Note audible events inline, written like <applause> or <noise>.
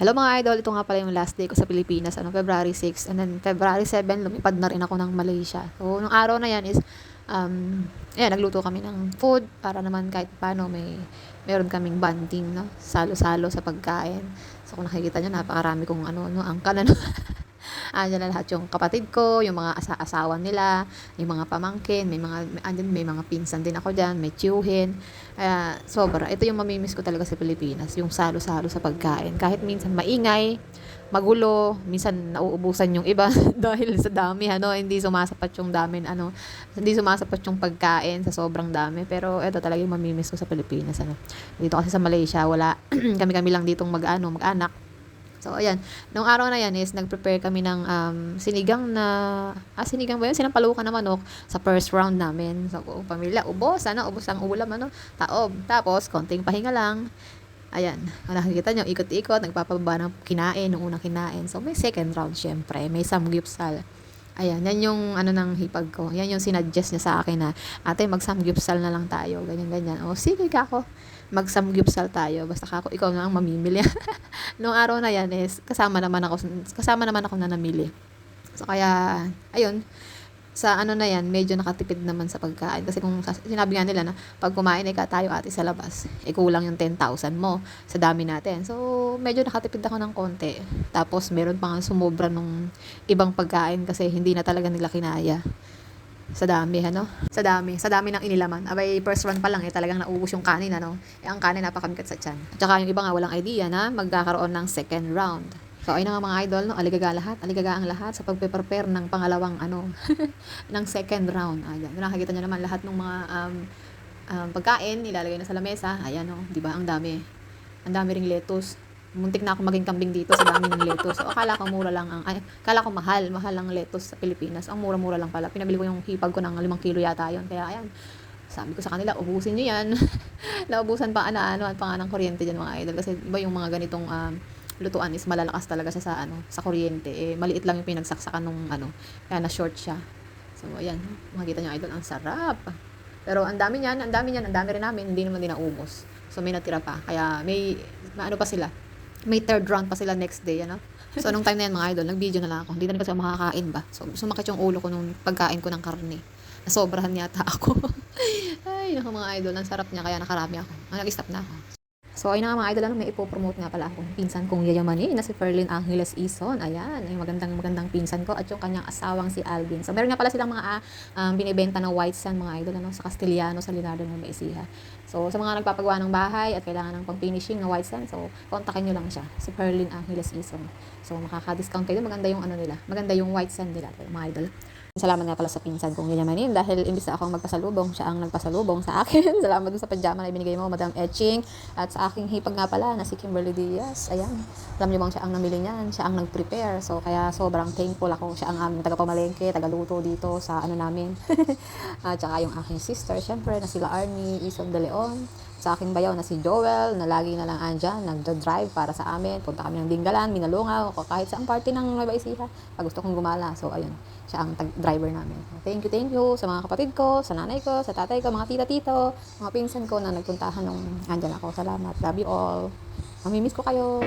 Hello mga idol, ito nga pala yung last day ko sa Pilipinas, ano, February 6. And then February 7, lumipad na rin ako ng Malaysia. So, nung araw na yan is, um, ayan, nagluto kami ng food para naman kahit paano may, meron kaming banding, no? Salo-salo sa pagkain. So, kung nakikita nyo, napakarami kong ano, no, angkan, ano. <laughs> Andyan na lahat yung kapatid ko, yung mga asa asawa nila, yung mga pamangkin, may mga, may, andyan, may mga pinsan din ako dyan, may tiyuhin. Kaya, sobra. Ito yung mamimiss ko talaga sa Pilipinas, yung salo-salo sa pagkain. Kahit minsan maingay, magulo, minsan nauubusan yung iba <laughs> dahil sa dami, ano, hindi sumasapat yung dami, ano, hindi sumasapat yung pagkain sa sobrang dami. Pero ito talaga yung mamimiss ko sa Pilipinas, ano. Dito kasi sa Malaysia, wala, <clears throat> kami-kami lang ditong mag-ano, mag-anak. So, ayan. Nung araw na yan is, nag-prepare kami ng um, sinigang na, ah, sinigang ba yun? Sinampalukan na manok sa first round namin. So, buong pamilya, ubos, ano, ubos ang ulam, ano, taob. Tapos, konting pahinga lang. Ayan, kung nakikita nyo, ikot-ikot, nagpapababa ng kinain, nung unang kinain. So, may second round, syempre. May samgyupsal. Ayan, yan yung ano ng hipag ko. Yan yung sinadjust niya sa akin na, ate, mag-samgyupsal na lang tayo. Ganyan, ganyan. O, sige ka ako. Mag-samgyupsal tayo. Basta kako, ikaw na ang mamimili. <laughs> Noong araw na yan is, kasama naman ako, kasama naman ako na namili. So, kaya, ayun, sa ano na yan, medyo nakatipid naman sa pagkain. Kasi kung sinabi nga nila na pag kumain ay tayo ate sa labas, eh kulang yung 10,000 mo sa dami natin. So, medyo nakatipid ako ng konti. Tapos, meron pa nga sumobra nung ibang pagkain kasi hindi na talaga nila kinaya. Sa dami, ano? Sa dami. Sa dami ng inilaman. Abay, first run pa lang eh, talagang naubos yung kanin, ano? Eh, ang kanin napakamikat sa tiyan. At saka yung iba nga walang idea na magkakaroon ng second round. So, ayun nga mga idol, no? aligaga lahat, aligaga ang lahat sa pagpe-prepare ng pangalawang, ano, <laughs> ng second round. Ayan, nakakita nyo naman lahat ng mga um, um, pagkain, ilalagay na sa lamesa. Ayan, no? di ba? Ang dami. Ang dami ring lettuce. Muntik na ako maging kambing dito sa dami ng lettuce. So, akala ko mura lang ang, ay, akala ko mahal, mahal ang lettuce sa Pilipinas. Ang mura-mura lang pala. Pinabili ko yung hipag ko ng 5 kilo yata yon Kaya, ayan, sabi ko sa kanila, ubusin nyo yan. <laughs> Naubusan pa ano, ano, at pa nga ng kuryente dyan mga idol. Kasi iba yung mga ganitong um, lutuan is malalakas talaga siya sa ano sa kuryente. Eh maliit lang yung pinagsaksakan nung ano kaya na short siya. So ayan makikita niyo idol ang sarap. Pero ang dami niyan ang dami niyan ang dami rin namin hindi naman din naubos. So may natira pa. Kaya may ano pa sila may third round pa sila next day ano? So nung time na yan mga idol nag video na lang ako. Hindi na kasi ako makakain ba? So sumakit yung ulo ko nung pagkain ko ng karne. Nasobrahan yata ako. <laughs> Ay naku mga idol ang sarap niya kaya nakarami ako. Nag-stop na ako So, ayun na nga mga idol, ano, may ipopromote nga pala akong pinsan kong yayamanin na si Ferlin Angeles Ison. Ayan, ay magandang magandang pinsan ko at yung kanyang asawang si Alvin. So, meron nga pala silang mga ah, um, binibenta ng white sand mga idol ano, sa Castellano, sa Leonardo ng Maisiha. So, sa mga nagpapagawa ng bahay at kailangan ng pang-finishing ng white sand, so, kontakin nyo lang siya, si Ferlin Angeles Ison. So, makaka-discount kayo. Maganda yung ano nila. Maganda yung white sand nila, mga idol. Salamat nga pala sa pinsan kong yayamanin dahil imbis na akong magpasalubong, siya ang nagpasalubong sa akin. <laughs> Salamat sa pajama na ibinigay mo, Madam Etching. At sa aking hipag nga pala na si Kimberly Diaz. Ayan. Alam niyo bang siya ang namili niyan? Siya ang nag-prepare. So, kaya sobrang thankful ako. Siya ang aming taga-pamalengke, taga-luto dito sa ano namin. <laughs> At saka yung aking sister, syempre, na sila Arnie, Ison de Leon. Sa aking bayaw na si Joel, na lagi na lang andyan, nagda-drive para sa amin. Punta kami ng Dinggalan, Minalungaw, kahit saang party ng Nueva Ecija. Pag gusto kong gumala. So, ayun. Siya ang driver namin. Thank you, thank you sa mga kapatid ko, sa nanay ko, sa tatay ko, mga tita-tito, mga pinsan ko na nagpuntahan nung andyan ako. Salamat. Love you all. Mamimiss ko kayo.